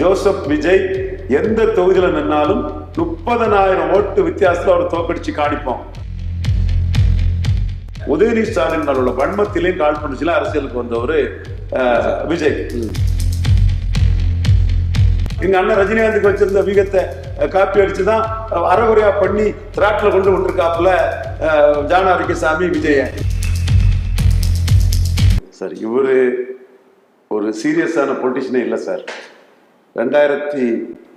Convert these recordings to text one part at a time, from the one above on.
Joseph Vijay எந்த தொகுதியில் நின்னாலும் முப்பதனாயிரம் ஓட்டு வித்தியாசத்தில் அவர் தோக்கடிச்சு காணிப்போம் உதயநிதி ஸ்டாலின் உள்ள வன்மத்திலையும் காழ்ப்புணர்ச்சியில அரசியலுக்கு வந்தவர் விஜய். எங்க அண்ணன் ரஜினிகாந்துக்கு வச்சிருந்த வீகத்தை காப்பி அடிச்சுதான் அறகுறையா பண்ணி திராட்டில் கொண்டு விட்டுருக்காப்புல ஜானாரிக்கசாமி ஜான விஜய சார் இவரு ஒரு சீரியஸான பொலிட்டிஷனே இல்லை சார். ரெண்டாயிரத்தி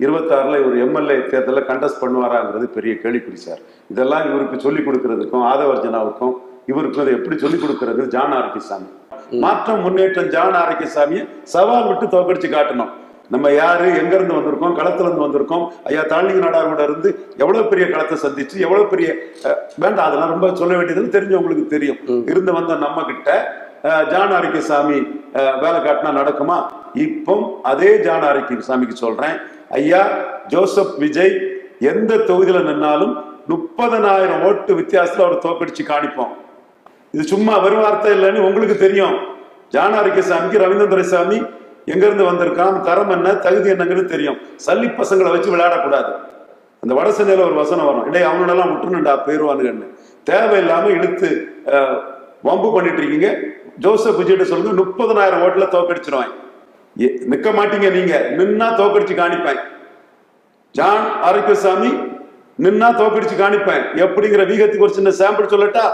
இருபத்தாறுல இவர் எம்எல்ஏ தேர்தலில் கண்டஸ்ட் பண்ணுவாராங்கிறது பெரிய கேள்விக்குறி சார். இதெல்லாம் இவருக்கு சொல்லிக் கொடுக்கறதுக்கும் ஆதவர்ஜனாவுக்கும் இவருக்கு அதை எப்படி சொல்லிக் கொடுக்கறது? ஜான் ஆரோக்கியசாமி. மாற்றம் முன்னேற்றம் ஜான் ஆரோக்கியசாமியை சவால் விட்டு தோக்கடிச்சு காட்டணும். நம்ம யாரு? எங்க இருந்து வந்திருக்கோம்? களத்துல இருந்து வந்திருக்கோம். ஐயா தாழ்நிலை நாடாரோட இருந்து எவ்வளவு பெரிய களத்தை சந்திச்சு எவ்வளவு பெரிய வேண்டாம் அதெல்லாம் ரொம்ப சொல்ல வேண்டியதுன்னு தெரிஞ்சவங்களுக்கு தெரியும். இருந்து வந்த நம்ம கிட்ட ஜான் ஆரோக்கியசாமி வேலை காட்டினா நடக்குமா? இப்போ அதே ஜான் சாமிக்கு சொல்றேன். ஐயா ஜோசப் விஜய் எந்த தொகுதியில நின்னாலும் முப்பதனாயிரம் ஓட்டு வித்தியாசத்துல அவர் தோக்கடிச்சு காணிப்போம். இது சும்மா வரும் வார்த்தை இல்லைன்னு உங்களுக்கு தெரியும். ஜான சாமிக்கு ரவீந்திர சாமி எங்கிருந்து வந்திருக்கான் தரம் என்ன தகுதி என்னங்கிறது தெரியும். சல்லி பசங்களை வச்சு விளையாடக்கூடாது. அந்த வட ஒரு வசனம் வரும். இடே அவனோடலாம் விட்டுணுண்டா போயிருவானுங்கன்னு. தேவையில்லாம இழுத்து வம்பு பண்ணிட்டு இருக்கீங்க. ஜோசப் விஜய்கிட்ட சொல்லுங்க முப்பதனாயிரம் ஓட்டுல தோக்கடிச்சிருவேன் நிற்க நிக்க மாட்டீங்க நீங்க நின்னா தோக்கடிச்சு காணிப்பேன். ஜான் ஆரோக்கியசாமி நின்னா தோக்கடிச்சு காணிப்பேன். எப்படிங்கிற வீகத்துக்கு ஒரு சின்ன சாம்பிள் சொல்லட்டா?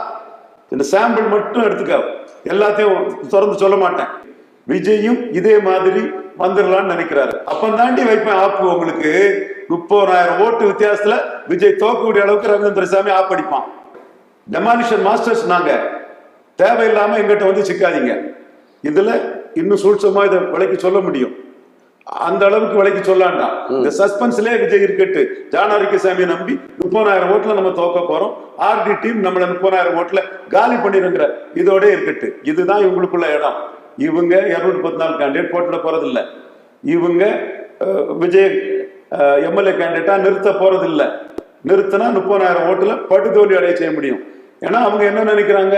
இந்த சாம்பிள் மட்டும் எடுத்துக்க. எல்லாத்தையும் திறந்து சொல்ல மாட்டேன். விஜயும் இதே மாதிரி வந்துடலாம்னு நினைக்கிறாரு. அப்ப தாண்டி வைப்பேன் ஆப்பு உங்களுக்கு. முப்பதாயிரம் ஓட்டு வித்தியாசத்துல விஜய் தோக்கக்கூடிய அளவுக்கு ரவீந்திர சாமி ஆப் அடிப்பான் டெமாலிஷன் மாஸ்டர்ஸ் நாங்க. தேவையில்லாம எங்கிட்ட வந்து சிக்காதீங்க. இதுல இன்னும் சூட்சமா இதை விலைக்கு சொல்ல முடியும். அந்த அளவுக்கு விலைக்கு சொல்லாண்டாம் இந்த சஸ்பென்ஸ்லயே விஜய் இருக்கட்டு. ஜான் ஆரோக்கியசாமியை நம்பி முப்பதாயிரம் ஓட்டுல நம்ம தோக்க போறோம். ஆர்டி டீம் நம்மள முப்பதாயிரம் ஓட்டுல காலி பண்ணிருங்கிற இதோட இருக்கட்டு. இதுதான் இவங்களுக்குள்ள இடம். இவங்க இருநூத்தி பத்தி நாலு கேண்டிடேட் போட்டுட போறது இல்ல இவங்க விஜய் எம்எல்ஏ கேண்டிடேட்டா நிறுத்த போறது இல்ல நிறுத்தினா முப்பதாயிரம் ஓட்டுல படுதோல்வி அடைய செய்ய முடியும். ஏன்னா அவங்க என்ன நினைக்கிறாங்க?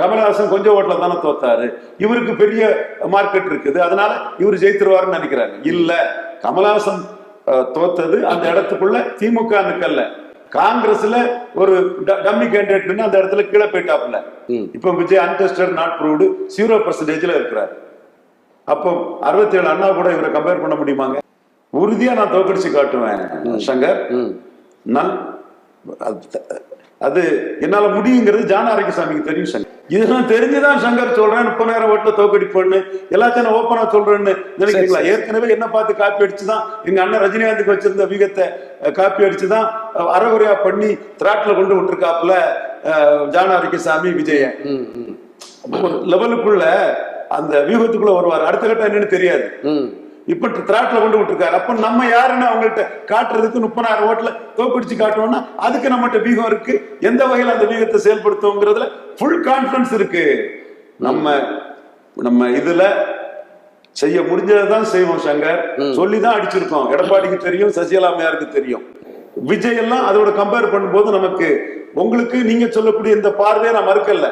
கமலஹாசன் கொஞ்சம் ஓட்டுல தானே தோத்தாரு. இவருக்கு பெரிய மார்க்கெட் இருக்குது. அதனால இவர் ஜெயித்துருவாருன்னு நினைக்கிறாங்க இல்ல கமலஹாசன் தோத்தது அந்த இடத்துக்குள்ள திமுக நிக்கல்ல. காங்கிரஸ்ல ஒரு டம்மி கேண்டிடேட் அந்த இடத்துல கீழே போயிட்டாப்புல. இப்ப Vijay untested not proved zero பர்சன்டேஜ்ல இருக்கிறார். அப்போ அறுபத்தி ஏழு அண்ணா கூட இவரை கம்பேர் பண்ண முடியுமாங்க? உறுதியா நான் தோக்கடிச்சு காட்டுவேன் சங்கர். நல் அது- என்னால முடியுங்கிறது ஜான ஆரோக்கியசாமிக்கு தெரியும் சங்கர். இதெல்லாம் தெரிஞ்சுதான் சங்கர் சொல்றேன். முப்பதாயிரம் ஓட்டுல தோக்கடிப்பேன்னு எல்லாத்தையும் ஓப்பனா சொல்றேன்னு நினைக்கிறீங்களா? ஏற்கனவே என்ன பார்த்து காப்பி அடிச்சுதான் எங்க அண்ணன் ரஜினிகாந்துக்கு வச்சிருந்த வீகத்தை காப்பி அடிச்சுதான் அறகுறையா பண்ணி திராட்டில் கொண்டு விட்டுருக்காப்புல ஜான ஆரோக்கியசாமி விஜய ஒரு லெவலுக்குள்ள அந்த வியூகத்துக்குள்ள வருவார். அடுத்த கட்டம் என்னன்னு தெரியாது. இப்ப திராட்டில் கொண்டு விட்டுருக்காரு. அப்ப நம்ம யாருன்னு அவங்கள்ட்ட காட்டுறதுக்கு முப்பதாயிரம் ஓட்டுல தோப்பிடிச்சு காட்டணும்னா அதுக்கு நம்மகிட்ட வீகம் இருக்கு. எந்த வகையில அந்த வீகத்தை செயல்படுத்துவோங்கிறதுல ஃபுல் கான்பிடன்ஸ் இருக்கு. நம்ம நம்ம இதுல செய்ய முடிஞ்சதான் செய்வோம் சங்கர். சொல்லி தான் அடிச்சிருக்கோம். எடப்பாடிக்கு தெரியும் சசிகலா அம்மையாருக்கு தெரியும். விஜய் எல்லாம் அதோட கம்பேர் பண்ணும்போது நமக்கு உங்களுக்கு நீங்க சொல்லக்கூடிய இந்த பார்வையை நான் மறுக்கல.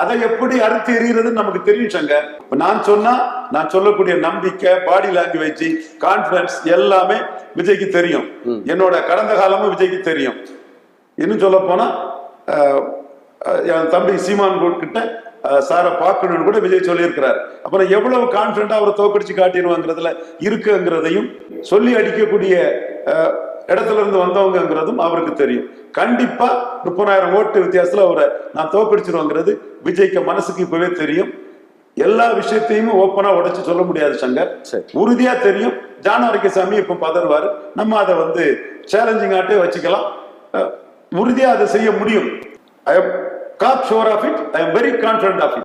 அதை எப்படி அறுத்து எறிகிறதுன்னு நமக்கு தெரியும் சங்கர். நான் சொன்னா நான் சொல்லக்கூடிய நம்பிக்கை பாடி லாங்குவேஜ் கான்பிடன்ஸ் எல்லாமே விஜய்க்கு தெரியும். என்னோட கடந்த காலமும் விஜய்க்கு தெரியும். இன்னும் சொல்ல போனா என் தம்பி சீமான் கூட கிட்ட சாரை பார்க்கணும்னு கூட விஜய் சொல்லியிருக்கிறார். அப்புறம் எவ்வளவு கான்பிடண்டா அவரை தோக்கடிச்சு காட்டிடுவாங்கிறதுல இருக்குங்கிறதையும் சொல்லி அடிக்கக்கூடிய இடத்துல இருந்து வந்தவங்கிறதும் அவருக்கு தெரியும். கண்டிப்பா முப்பதாயிரம் ஓட்டு வித்தியாசத்துல அவரை நான் தோக்கடிச்சிருவாங்கிறது விஜய்க்கு மனசுக்கு இப்பவே தெரியும். எல்லா விஷயத்தையும் ஓப்பனா உடைச்சு சொல்ல முடியாது சங்கர். உறுதியா தெரியும். ஜான ஆரோக்கியசாமி இப்ப பதறுவாரு. நம்ம அதை வந்து சேலஞ்சிங் ஆட்டே வச்சுக்கலாம். உறுதியா அதை செய்ய முடியும். I am cocksure of it I am very confident of it